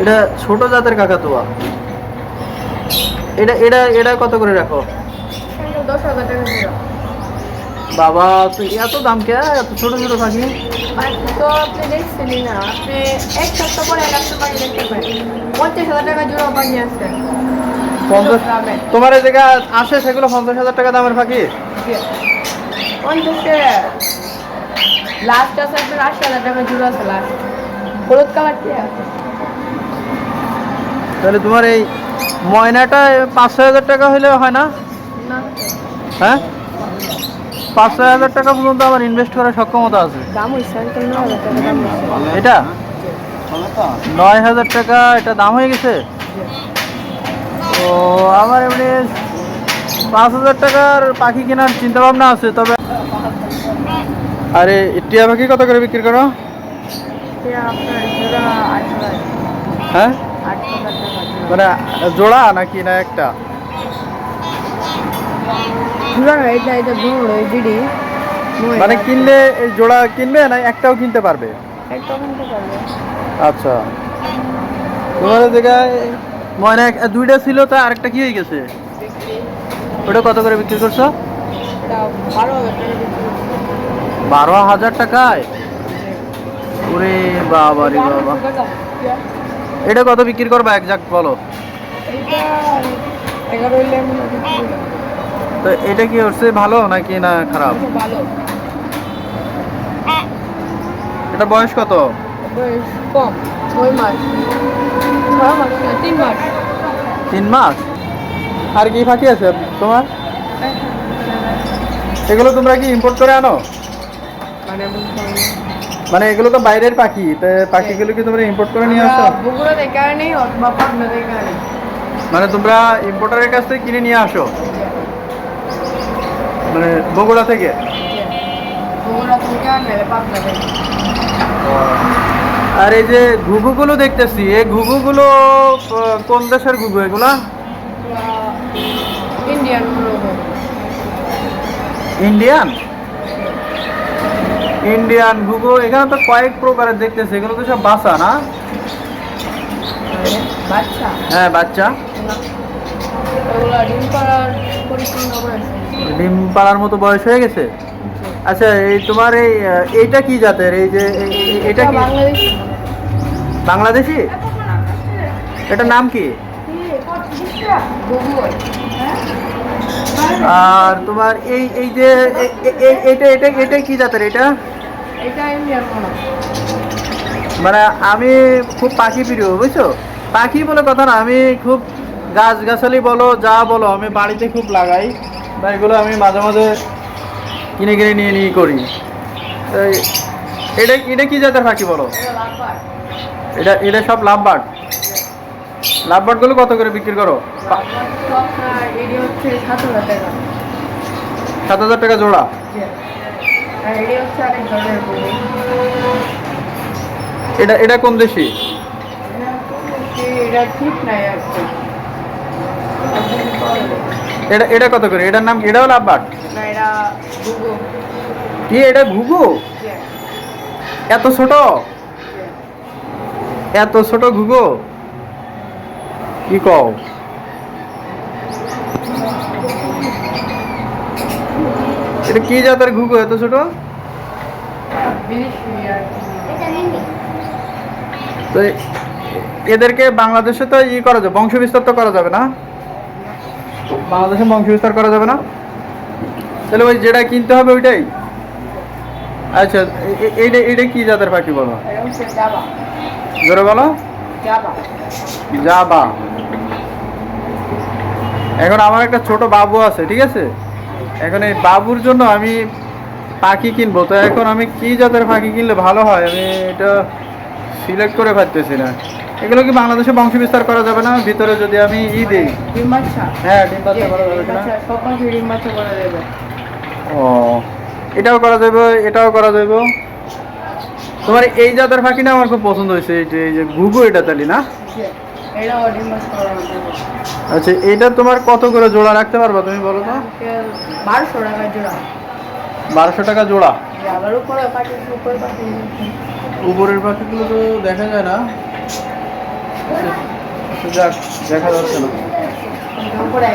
এটা ছোট জাতের কাকাতুয়া। এটা এটা এটা কত করে রাখো? বাবা তুই এত দাম কে? এত ছোট ছোট পাখি। তোমার এই জায়গা আসে সেগুলো পঞ্চাশ হাজার টাকা দামের পাখি? লাস্ট আছে আশি হাজার টাকা জোড়া আছে, লাস্ট। হলুদ কালার কি আছে? তাহলে তোমার এই ময়নাটা পাঁচ ছয় হাজার টাকা হলে হয় না? না। হ্যাঁ? পাঁচ ছয় হাজার টাকা পর্যন্ত আমার ইনভেস্ট করার সক্ষমতা আছে। এটা? নয় হাজার টাকা এটা দাম হয়ে গেছে? তো আমার এমনি পাঁচ হাজার টাকার পাখি কেনার চিন্তা ভাবনা আছে তবে আরে টিয়া পাখি কত করে বিক্রি করো? হ্যাঁ? জোড়া মানে জোড়া নাকি না একটা? মানে কিনলে জোড়া কিনবে না একটাও কিনতে পারবে? আচ্ছা। তোমার জায়গায় ময়না দুইটা ছিল তা আরেকটা কি হয়ে গেছে? ওটা কত করে বিক্রি করছ? বারো হাজার টাকা বিক্রি করছে। বারো হাজার টাকায়? ওরে বাবা। রে বাবা এটা কত বিক্রি করবা একজাক্ট বলো। তো এটা কি হচ্ছে ভালো নাকি না খারাপ? এটা বয়স কত? তিন মাস। আর কি ফাঁকি আছে তোমার? এগুলো তোমরা কি ইম্পোর্ট করে আনো? মানে। মানে এগুলো তো বাইরের পাখি তো পাখিগুলো কি তোমরা ইম্পোর্ট করে নিয়ে আসো? বগুড়া থেকে আনি অথবা পাবনা থেকে আনি মানে তোমরা ইম্পোর্টারের কাছ থেকে কিনে নিয়ে আসো? মানে বগুড়া থেকে? বগুড়া থেকে আনলে পাবনা থেকে। আর এই যে ঘুঘুগুলো দেখতেছি এই ঘুঘুগুলো কোন দেশের ঘুঘু এগুলা? ইন্ডিয়ান ইন্ডিয়ান ইন্ডিয়ান ঘুঘু এখানে তো কয়েক প্রকারের দেখতেছে এগুলো তো সব বাসা না? হ্যাঁ বাচ্চা। ডিম পাড়ার মতো বয়স হয়ে গেছে? আচ্ছা এই তোমার এই এইটা কি জাতের? এই যে এটা কি? বাংলাদেশি? এটার নাম কি? আর তোমার এই এই যে এটা এটা এটা কি জাতের এটা এটা? মনে আমি খুব পাখি প্রিয় বুঝছ? পাখি বলে কথা না আমি খুব গাছ গাছালি বলো যা বলো আমি বাড়িতে খুব লাগাই। বা এগুলো আমি মাঝে মাঝে কিনে কিনে নিয়ে নিয়ে করি। এটা এটা কি জাতের পাখি বলো? এটা এটা সব লাভবার্ড লাভবার্ডগুলো কত করে বিক্রি করো? সাত হাজার টাকা। জোড়া? এটি, এটা কোন দেশি? এটা এটা কত করে? এটার নাম? এটাও লাভবার্ড না কি, এটা ঘুঘু? এত ছোট? এত ছোট ঘুঘু? কি কও? এটা কি জাতের ঘুঘু এত ছোট? এদেরকে বাংলাদেশে তো ই করা যাবে বংশ বিস্তার তো করা যাবে না? বাংলাদেশে বংশ বিস্তার করা যাবে না? তাহলে ওই যেটা কিনতে হবে ওইটাই? আচ্ছা এইটা এইটা কি জাতের পাখি বলো? জোরে বলো। যাবা এখন আমার একটা ছোট বাবু আছে, ঠিক আছে? এখন এই বাবুর জন্য আমি পাখি কিনবো। তো এখন আমি কি জাতের পাখি কিনলে ভালো হয়? আমি এটা সিলেক্ট করে পারতেছি না। এগুলো কি বাংলাদেশে বংশ বিস্তার করা যাবে না? ভিতরে যদি আমি ই দিই। হ্যাঁ ডিম বাচ্চা করা যাবে ও এটাও করা যাবে এটাও করা যাবে। তোমার এই জাতের পাখি না আমার খুব পছন্দ হয়েছে এই যে এই যে ঘুঘু এটা তালি না? এটাও অডিমাস করা আচ্ছা এটা তোমার কত করে জোড়া রাখতে পারবা তুমি বলো তো? বারোশো টাকা জোড়া। বারোশো টাকা জোড়া? আবার উপরে পাখি উপরে পাখি উপরের পাখিগুলো তো দেখা যায় না। যাক দেখা যাচ্ছে না। উপরে।